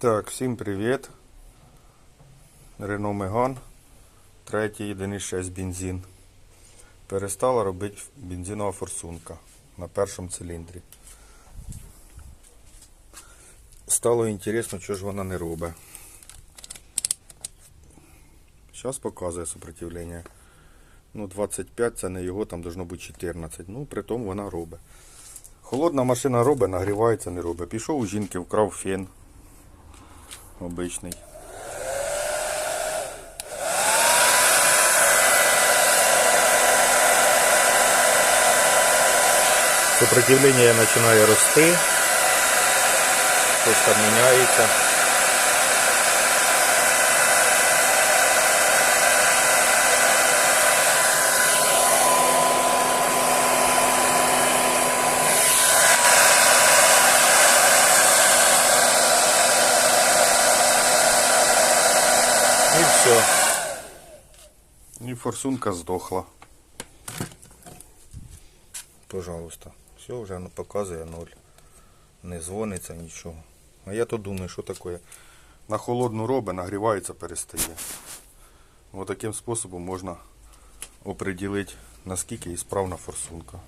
Так, всім привіт. Megane, третій 1.6 бензин. Перестала робити бензинова форсунка на першому циліндрі. Стало інтересно, що ж вона не робить. Зараз показує сопротивлення. Ну, 25 це не його, там должно бути 14. Ну, при тому вона робить. Холодна машина робить, нагрівається, не робить. Пішов у жінки, вкрав фен. Обичний. Сопротивление починає расти, просто там І все. І форсунка здохла. Пожалуйста. Все, вже ну, показує ноль. Не дзвониться нічого. А я то думаю, що таке. На холодну робить, нагрівається, перестає. Ось таким способом можна оприділити, наскільки ісправна форсунка.